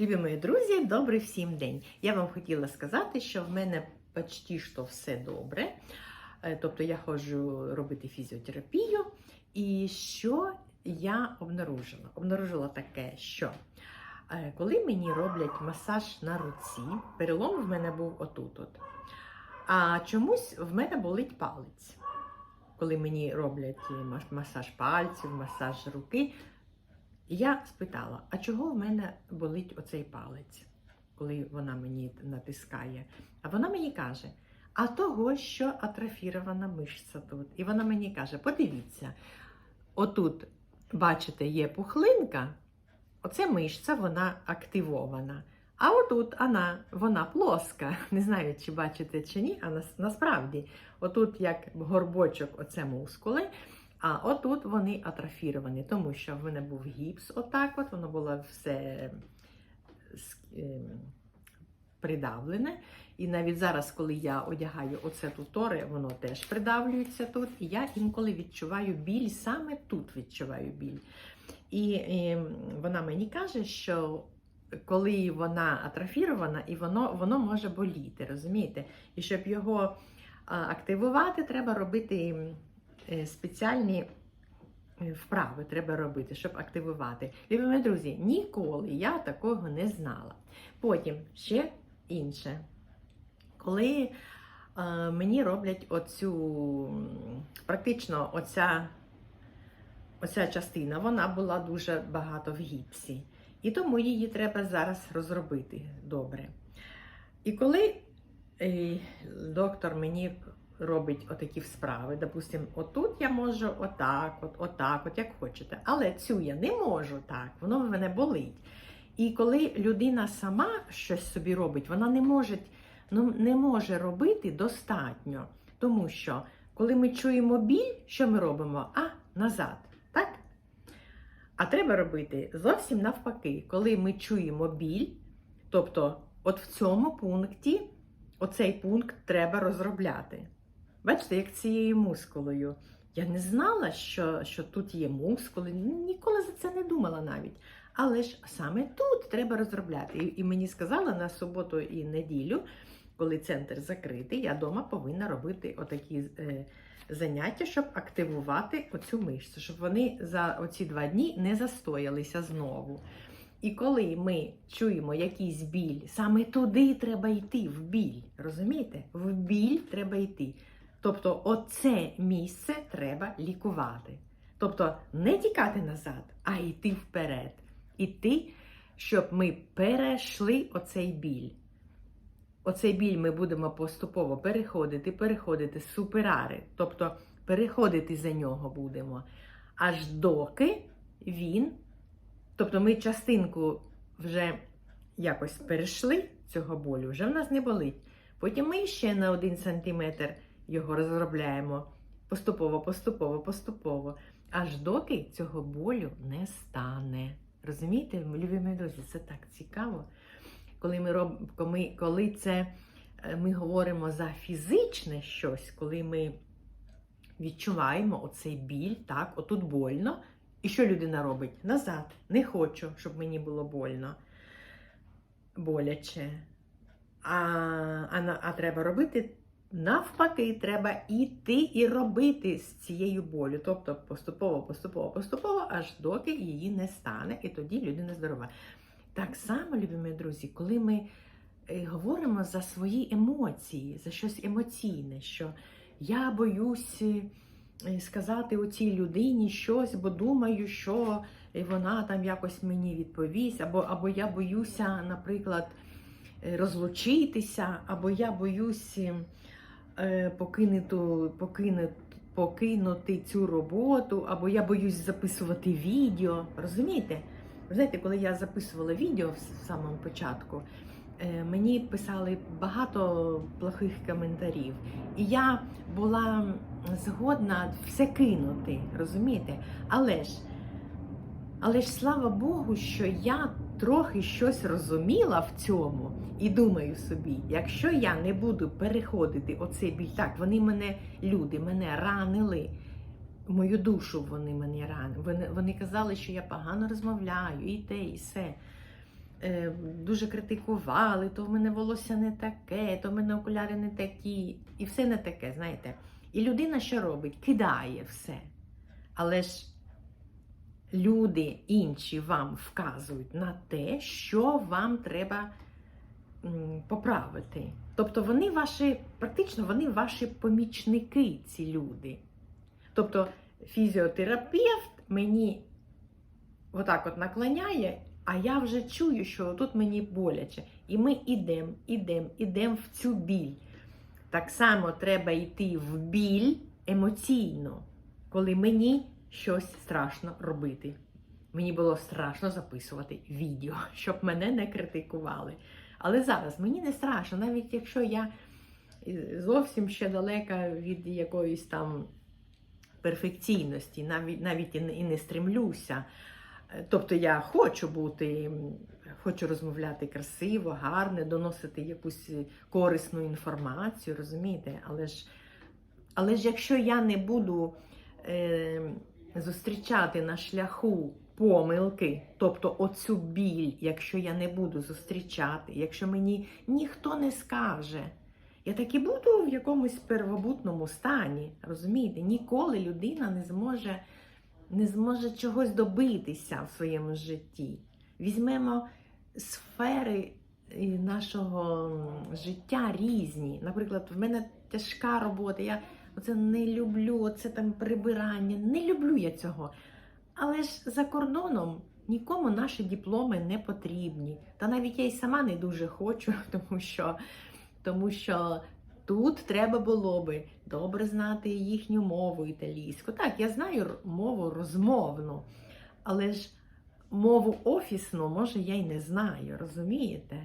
Любі мої друзі, добрий всім день. Я вам хотіла сказати, що в мене почти що все добре. Е, Тобто я ходжу робити фізіотерапію. І що я обнаружила? Обнаружила таке, що е, коли мені роблять масаж на руці, перелом в мене був отут. -от, а чомусь в мене болить палець. Коли мені роблять масаж пальців, масаж руки, я спитала, а чого в мене болить оцей палець, коли вона мені натискає? А вона мені каже: а того, що атрофірована мишця тут. І вона мені каже: подивіться, отут, бачите, є пухлинка, оце мишця, вона активована. А отут вона, вона плоска. Не знаю, чи бачите чи ні, а нас, насправді, отут як горбочок, оце мускули. А отут вони атрофіровані, тому що в мене був гіпс, отак от, воно було все ем, придавлене. І навіть зараз, коли я одягаю оце тут тори, воно теж придавлюється тут. І я інколи відчуваю біль, саме тут відчуваю біль. І, ем, вона мені каже, що коли вона атрофірована, і воно, воно може боліти, розумієте? І щоб його активувати, треба робити спеціальні е, вправи треба робити, щоб активувати. Любі мої друзі, ніколи я такого не знала. Потім ще інше. Коли е, мені роблять оцю, практично оця, оця частина, вона була дуже багато в гіпсі. І тому її треба зараз розробити добре. І коли е, доктор мені робить отакі справи, допустим, отут я можу отак, от, отак, от як хочете. Але цю я не можу так, воно в мене болить. І коли людина сама щось собі робить, вона не може, ну, не може робити достатньо. Тому що, коли ми чуємо біль, що ми робимо? А, назад. Так? А треба робити зовсім навпаки, коли ми чуємо біль, тобто, от в цьому пункті, оцей пункт треба розробляти. Бачите, як цією мускулою. Я не знала, що, що тут є мускули, ніколи за це не думала навіть. Але ж саме тут треба розробляти. І, і мені сказали на суботу і неділю, коли центр закритий, я вдома повинна робити отакі е, заняття, щоб активувати оцю мишцю, щоб вони за оці два дні не застоялися знову. І коли ми чуємо якийсь біль, саме туди треба йти, в біль. Розумієте? В біль треба йти. Тобто, оце місце треба лікувати. Тобто не тікати назад, а йти вперед. Іти, щоб ми перейшли оцей біль. Оцей біль ми будемо поступово переходити, переходити суперари, тобто переходити за нього будемо. Аж доки він, тобто ми частинку вже якось перейшли цього болю, вже в нас не болить. Потім ми ще на один сантиметр його розробляємо поступово, поступово, поступово, аж доки цього болю не стане. Розумієте, любі мої друзі, це так цікаво. Коли ми роб... коли, коли це е, ми говоримо за фізичне щось, коли ми відчуваємо оцей біль, так, отут больно. І що людина робить? Назад. Не хочу, щоб мені було больно, боляче. А, а, а треба робити навпаки, треба іти і робити з цією болю. Тобто поступово, поступово, поступово, аж доки її не стане, і тоді людина здорова. Так само, любі друзі, коли ми е, говоримо за свої емоції, за щось емоційне, що я боюсь е, сказати оцій людині щось, бо думаю, що вона там якось мені відповість, або, або я боюся, наприклад, е, розлучитися, або я боюсь е, покинути, покинути, покинути цю роботу, або я боюсь записувати відео. Розумієте? Ви знаєте, коли я записувала відео в самому початку, е, мені писали багато плохих коментарів. І я була згодна все кинути, розумієте? Але ж, але ж слава Богу, що я трохи щось розуміла в цьому і думаю собі, якщо я не буду переходити оцей біль, так, вони мене, люди, мене ранили. Мою душу вони мене ранили. Вони, вони казали, що я погано розмовляю, і те, і все. е, дуже критикували, то в мене волосся не таке, то в мене окуляри не такі, і все не таке, знаєте. І людина що робить? Кидає все. Але ж люди інші вам вказують на те, що вам треба поправити. Тобто вони ваші, практично вони ваші помічники, ці люди. Тобто фізіотерапевт мені отак от наклоняє, а я вже чую, що тут мені боляче. І ми йдемо, йдемо, йдемо в цю біль. Так само треба йти в біль емоційно, коли мені щось страшно робити. Мені було страшно записувати відео, щоб мене не критикували. Але зараз мені не страшно, навіть якщо я е, зовсім ще далека від якоїсь там перфекційності, навіть, навіть і не, стремлюся. Е, Тобто я хочу бути, хочу розмовляти красиво, гарно, доносити якусь корисну інформацію, розумієте? Але ж, але ж якщо я не буду е, зустрічати на шляху помилки, тобто оцю біль, якщо я не буду зустрічати, якщо мені ніхто не скаже, я так і буду в якомусь первобутному стані, розумієте? Ніколи людина не зможе не зможе чогось добитися в своєму житті. Візьмемо сфери е, нашого життя різні. Наприклад, в мене тяжка робота, я оце не люблю, оце там прибирання. Не люблю я цього. Але ж за кордоном нікому наші дипломи не потрібні. Та навіть я й сама не дуже хочу, тому що, тому що Тут треба було би добре знати їхню мову італійську. Так, я знаю мову розмовну, але ж мову офісну, може, я й не знаю, розумієте?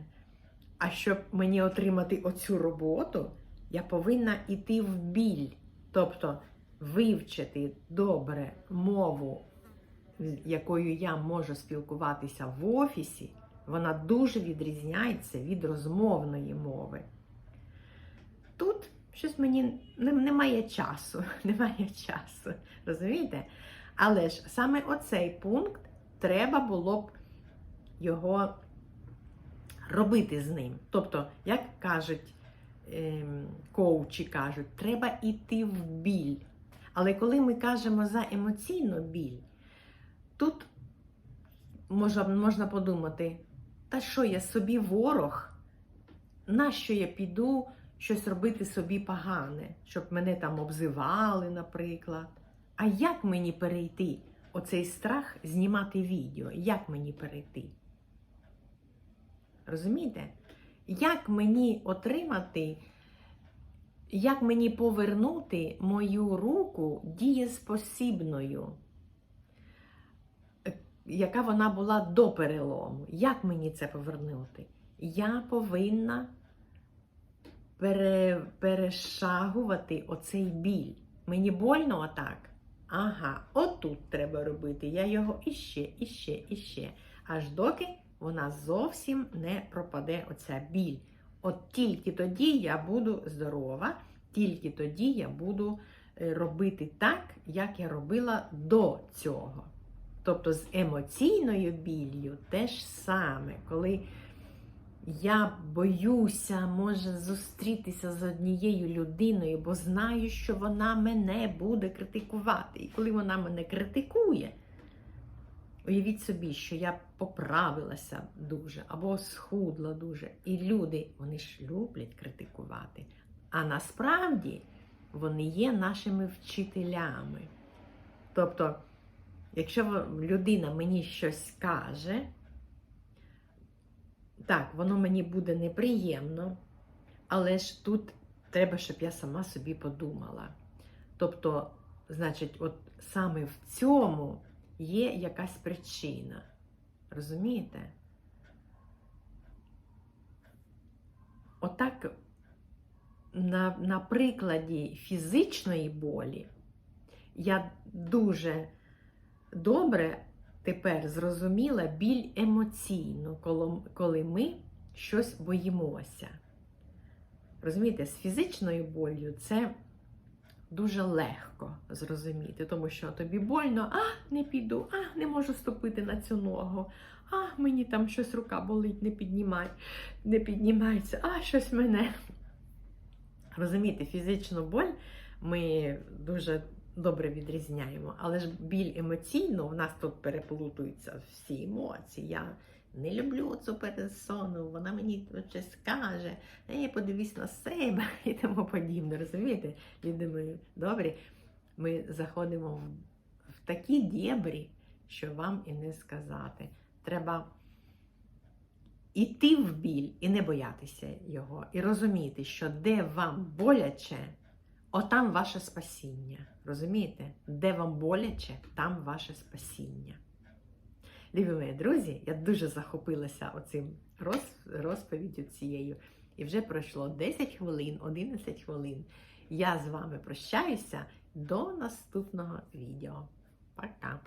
А щоб мені отримати оцю роботу, я повинна йти в біль, тобто вивчити добре мову, якою я можу спілкуватися в офісі, вона дуже відрізняється від розмовної мови. Тут щось мені немає часу, немає часу, розумієте? Але ж саме оцей пункт треба було б його робити з ним. Тобто, як кажуть коучі, кажуть, треба йти в біль. Але коли ми кажемо за емоційну біль, тут можна, можна подумати, та що я собі ворог? Нащо я піду щось робити собі погане, щоб мене там обзивали, наприклад. А як мені перейти оцей страх знімати відео? Як мені перейти? Розумієте? Як мені отримати, як мені повернути мою руку дієспосібною, е, яка вона була до перелому? Як мені це повернути? Я повинна пере, перешагувати оцей біль. Мені больно отак. Ага, отут треба робити. Я його іще, іще, іще. Аж доки вона зовсім не пропаде оця біль. От тільки тоді я буду здорова, тільки тоді я буду е, робити так, як я робила до цього. Тобто з емоційною біллю те ж саме, коли я боюся, може, зустрітися з однією людиною, бо знаю, що вона мене буде критикувати. І коли вона мене критикує, уявіть собі, що я поправилася дуже або схудла дуже. І люди, вони ж люблять критикувати. А насправді вони є нашими вчителями. Тобто, якщо людина мені щось каже, так, воно мені буде неприємно, але ж тут треба, щоб я сама собі подумала. Тобто, значить, от саме в цьому є якась причина. Розумієте? Отак, на, на прикладі фізичної болі, я дуже добре тепер зрозуміла біль емоційну, коли- ми щось боїмося. Розумієте, з фізичною болью це дуже легко зрозуміти, тому що тобі больно, а не піду, а не можу ступити на цю ногу, а мені там щось рука болить, не піднімай, не піднімається, а щось мене. Розумієте, фізичну боль ми дуже добре відрізняємо, але ж біль емоційно, у нас тут переплутуються всі емоції. Не люблю цю пересону, вона мені щось скаже, ей, подивись на себе і тому подібне. Розумієте, люди мої добрі, ми заходимо в, такі дєбрі, що вам і не сказати. Треба іти в біль і не боятися його, і розуміти, що де вам боляче, отам ваше спасіння. Розумієте? Де вам боляче, там ваше спасіння. Любі мої друзі, я дуже захопилася оцим роз, розповіддю цією. І вже пройшло 10 хвилин, 11 хвилин. Я з вами прощаюся до наступного відео. Пока!